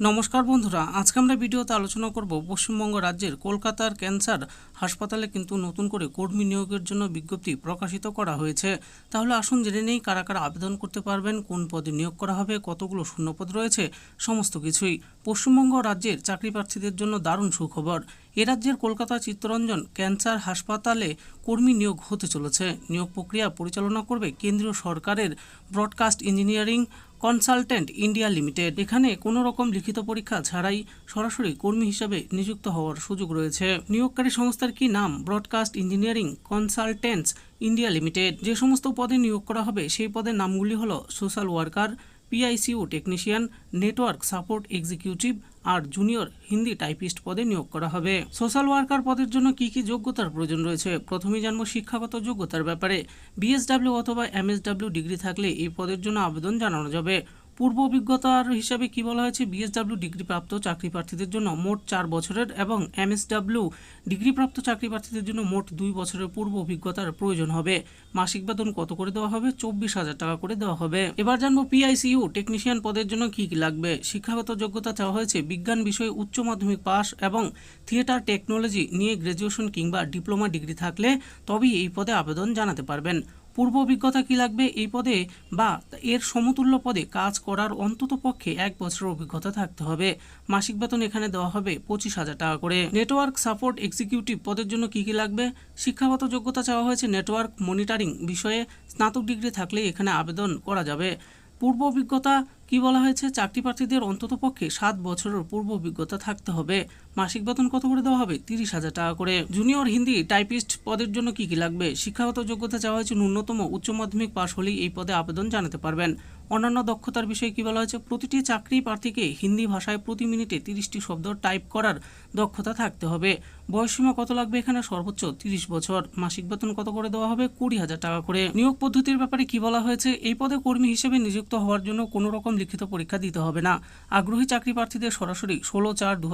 নমস্কার বন্ধুরা, আজকে আমরা ভিডিওতে আলোচনা করব পশ্চিমবঙ্গ রাজ্যের কলকাতার ক্যান্সার হাসপাতালে কিন্তু নতুন করে কর্মী নিয়োগের জন্য বিজ্ঞপ্তি প্রকাশিত করা হয়েছে। তাহলে আসুন জেনে নেই কারা কারা আবেদন করতে পারবেন, কোন পদে নিয়োগ করা হবে, কতগুলো শূন্যপদ রয়েছে, সমস্ত কিছুই। পশ্চিমবঙ্গ রাজ্যের চাকরি প্রার্থীদের জন্য দারুণ সুখবর। এ রাজ্যের কলকাতা চিত্তরঞ্জন ক্যান্সার হাসপাতালে কর্মী নিয়োগ হতে চলেছে। নিয়োগ প্রক্রিয়া পরিচালনা করবে কেন্দ্রীয় সরকারের broadcast engineering consultant India limited. এখানে কোনো রকম লিখিত পরীক্ষা ছাড়াই সরাসরি কর্মী হিসাবে নিযুক্ত হওয়ার সুযোগ রয়েছে। নিয়োগকারী সংস্থার কি নাম? Broadcast engineering consultants India limited. যে সমস্ত পদে নিয়োগ করা হবে, সেই পদের নামগুলি হলো social worker PICU technician, network support executive আর জুনিয়র হিন্দি টাইপিস্ট পদে নিয়োগ করা হবে। সোশ্যাল ওয়ার্কার পদের জন্য কি কি যোগ্যতার প্রয়োজন রয়েছে? প্রথমে জানব শিক্ষাগত যোগ্যতার ব্যাপারে। বিএসডাব্লিউ অথবা এমএসডাব্লিউ ডিগ্রি থাকলে এই পদের জন্য আবেদন জানানো যাবে। পূর্ব অভিজ্ঞতার হিসাবে কি বলা হয়েছে? বিএসডাব্লিউ ডিগ্রিপ্রাপ্ত চাকরি প্রার্থীদের জন্য মোট চার বছরের এবং এমএসডাব্লিউ ডিগ্রিপ্রাপ্ত চাকরি প্রার্থীদের জন্য মোট দুই বছরের পূর্ব অভিজ্ঞতার প্রয়োজন হবে। মাসিক বেতন কত করে দেওয়া হবে? চব্বিশ হাজার টাকা করে দেওয়া হবে। এবার জানব পিআইসিইউ টেকনিশিয়ান পদের জন্য কি কি লাগবে? শিক্ষাগত যোগ্যতা চাওয়া হয়েছে বিজ্ঞান বিষয়ে উচ্চ মাধ্যমিক পাস এবং থিয়েটার টেকনোলজি নিয়ে গ্র্যাজুয়েশন কিংবা ডিপ্লোমা ডিগ্রি থাকলে তবেই এই পদে আবেদন জানাতে পারবেন। পূর্ব অভিজ্ঞতা কি লাগবে এই পদে বা এর সমতুল্য পদে কাজ করার অন্তত পক্ষে এক বছরের অভিজ্ঞতা থাকতে হবে। মাসিক বেতন এখানে দেওয়া হবে পঁচিশ হাজার টাকা করে। নেটওয়ার্ক সাপোর্ট এক্সিকিউটিভ পদের জন্য কি কি লাগবে? শিক্ষাগত যোগ্যতা চাওয়া হয়েছে নেটওয়ার্ক মনিটারিং বিষয়ে। স্নাতক ডিগ্রি থাকলে এখানে আবেদন করা যাবে। পূর্ব অভিজ্ঞতা কি বলা হয়েছে, চাকরি প্রার্থীদের অন্তত পক্ষে সাত বছরের পূর্ব অভিজ্ঞতা থাকতে হবে। মাসিক বেতন কত করে দেওয়া হবে? তিরিশ হাজার টাকা করে। জুনিয়র হিন্দি টাইপিস্ট পদের জন্য কি কি লাগবে? শিক্ষাগত যোগ্যতা চাওয়া হয়েছে ন্যূনতম উচ্চ মাধ্যমিক পাশ হলেই এই পদে আবেদন জানাতে পারবেন। অন্যান্য দক্ষতার বিষয়ে কি বলা হয়েছে? প্রতিটি চাকরি প্রার্থীকে হিন্দি ভাষায় প্রতি মিনিটে তিরিশটি শব্দ টাইপ করার দক্ষতা থাকতে হবে। বয়সসীমা কত লাগবে এখানে? সর্বোচ্চ তিরিশ বছর। মাসিক বেতন কত করে দেওয়া হবে? কুড়ি হাজার টাকা করে। নিয়োগ পদ্ধতির ব্যাপারে কি বলা হয়েছে? এই পদে কর্মী হিসেবে নিযুক্ত হওয়ার জন্য কোনো রকম লিখিত পরীক্ষা দিতে হবে না। আগ্রহী চাকরি প্রার্থীদের সরাসরি ষোলো চার দু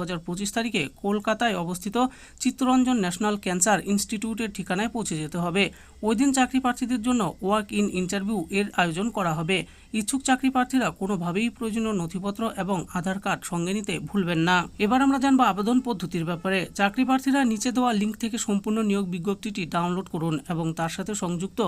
তারিখে কলকাতায় অবস্থিত চিত্তরঞ্জন ন্যাশনাল ক্যান্সার ইনস্টিটিউটের ঠিকানায় পৌঁছে যেতে হবে। ওই দিন চাকরি প্রার্থীদের জন্য ওয়ার্ক ইন ইন্টারভিউ এর আয়োজন করা হবে। ইচ্ছুক চাকরি প্রার্থীরা কোনোভাবেই প্রয়োজনীয় নথিপত্র এবং আধার কার্ড সঙ্গে নিতে ভুলবেন না। এবার আমরা জানব আবেদন পদ্ধতির ব্যাপারে। চাকরি প্রার্থীরা নিচে দেওয়া লিঙ্ক থেকে সম্পূর্ণ নিয়োগ বিজ্ঞপ্তিটি ডাউনলোড করুন এবং তার সাথে সংযুক্ত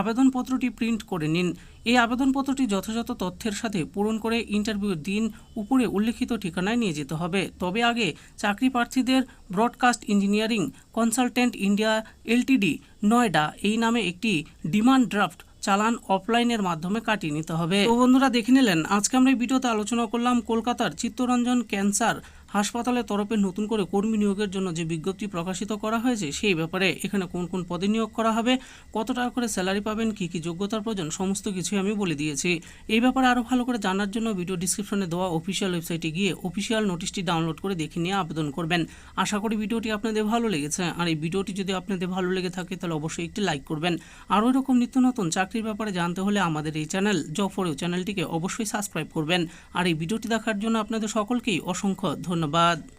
আবেদনপত্রটি প্রিন্ট করে নিন। এই আবেদনপত্রটি যথাযথ তথ্যের সাথে পূরণ করে ইন্টারভিউর দিন উপরে উল্লেখিত ঠিকানায় নিয়ে যেতে হবে। তবে আগে চাকরি প্রার্থীদের broadcast engineering consultant India LTD Noida এই নামে একটি ডিমান্ড ড্রাফট চালান অফলাইনের মাধ্যমে কাটিয়ে নিতে হবে। তো বন্ধুরা, দেখে নিলেন, আজকে আমরা এই ভিডিওতে আলোচনা করলাম কলকাতার চিত্তরঞ্জন ক্যান্সার হাসপাতালের তরফে নতুন করে কর্মী নিয়োগের জন্য যে বিজ্ঞপ্তি প্রকাশিত করা হয়েছে, সেই ব্যাপারে এখানে কোন কোন পদে নিয়োগ করা হবে, কত টাকা করে স্যালারি পাবেন, কী কী যোগ্যতার প্রয়োজন, সমস্ত কিছুই আমি বলে দিয়েছি। এই ব্যাপারে আরও ভালো করে জানার জন্য ভিডিও ডিসক্রিপশনে দেওয়া অফিসিয়াল ওয়েবসাইটে গিয়ে অফিসিয়াল নোটিশটি ডাউনলোড করে দেখে নিয়ে আবেদন করবেন। আশা করি ভিডিওটি আপনাদের ভালো লেগেছে। আর এই ভিডিওটি যদি আপনাদের ভালো লেগে থাকে, তাহলে অবশ্যই একটি লাইক করবেন। আরও এরকম নিত্য নতুন চাকরির ব্যাপারে জানতে হলে আমাদের এই চ্যানেল জব ফরেও চ্যানেলটিকে অবশ্যই সাবস্ক্রাইব করবেন। আর এই ভিডিওটি দেখার জন্য আপনাদের সকলকেই অসংখ্য ধন্যবাদ